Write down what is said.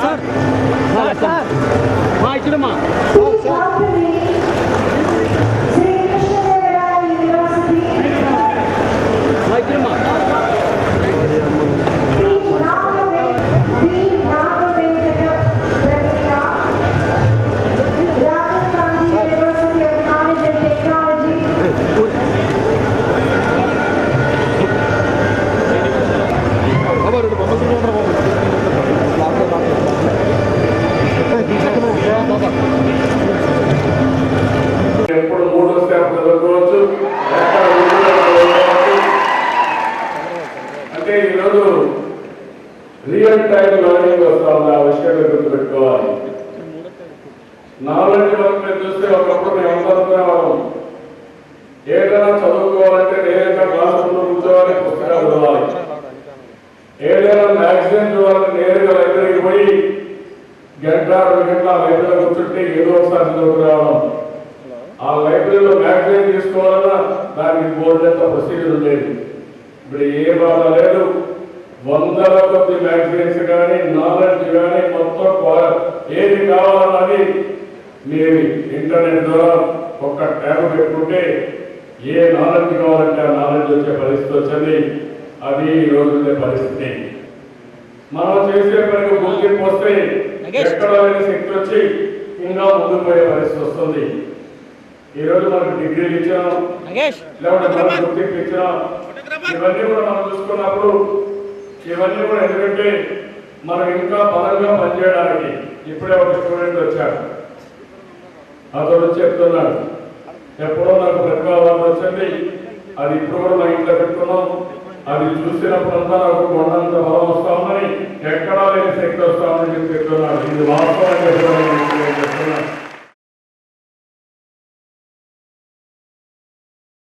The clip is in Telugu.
சார் சார் சார் ஆ இக்கிடுமா రియల్ టైం లర్నింగ్ వస్తుంది. ఆ విషయాన్ని గుర్తుపెట్టుకోవాలి. నాలెడ్జ్ వరకు మీరు చూస్తే ఒకప్పుడు మేము అందరం ఏదైనా చదువుకోవాలంటే నేరుగా క్లాస్ రూమ్లో కూర్చోవాలి పుస్తకాలు చదవాలి. ఏదైనా మ్యాగజైన్ చూడాలంటే నేరుగా లైబ్రరీకి పోయి గంట రెండు గంటల లైబ్రరీలో కూర్చుంటే ఏదో ఒకసారి చదువుకురావడం ఆ లైబ్రరీలో మ్యాగజైన్ తీసుకోవాలన్నా దానికి బోర్డు ఎంత ప్రొసీజర్ ఉండేది. ఇప్పుడు ఏ వందల కొద్ది మ్యాగజైన్స్ కానీ నాలెడ్జ్ కానీ మొత్తం ఏది కావాలన్నది మీరు ఇంటర్నెట్ ద్వారా ఒక ట్యాబ్ పెట్టుకుంటే ఏ నాలెడ్జ్ కావాలంటే ఆ నాలెడ్జ్ వచ్చే పరిస్థితి వచ్చింది. అది ఈ రోజు పరిస్థితి. మనం చేసే పనికి గుర్తింపు వస్తే ఎక్కడ లేని శక్తి వచ్చి ఇంకా ముందుకు పోయే పరిస్థితి వస్తుంది. ఈ రోజు మనకు డిగ్రీలు ఇచ్చాం లేకుంటే గుర్తింపు ఇచ్చాం ఇవన్నీ కూడా మనం చూసుకున్నప్పుడు ఇవన్నీ కూడా ఎందుకంటే మనం ఇంకా బలంగా పనిచేయడానికి ఇప్పుడే ఒక స్టూడెంట్ వచ్చాడు. అతను వచ్చి చెప్తున్నాడు ఎప్పుడో నాకు ప్రతిభా వచ్చింది అది ఇప్పుడు కూడా మా ఇంట్లో పెట్టుకున్నాం. అది చూసినప్పుడంతా నాకు కొండంత బలం వస్తామని ఎక్కడా లేని శక్తి వస్తామని చెప్పి చెప్తున్నాడు. ఇది వాస్తవం చెప్తున్నాను.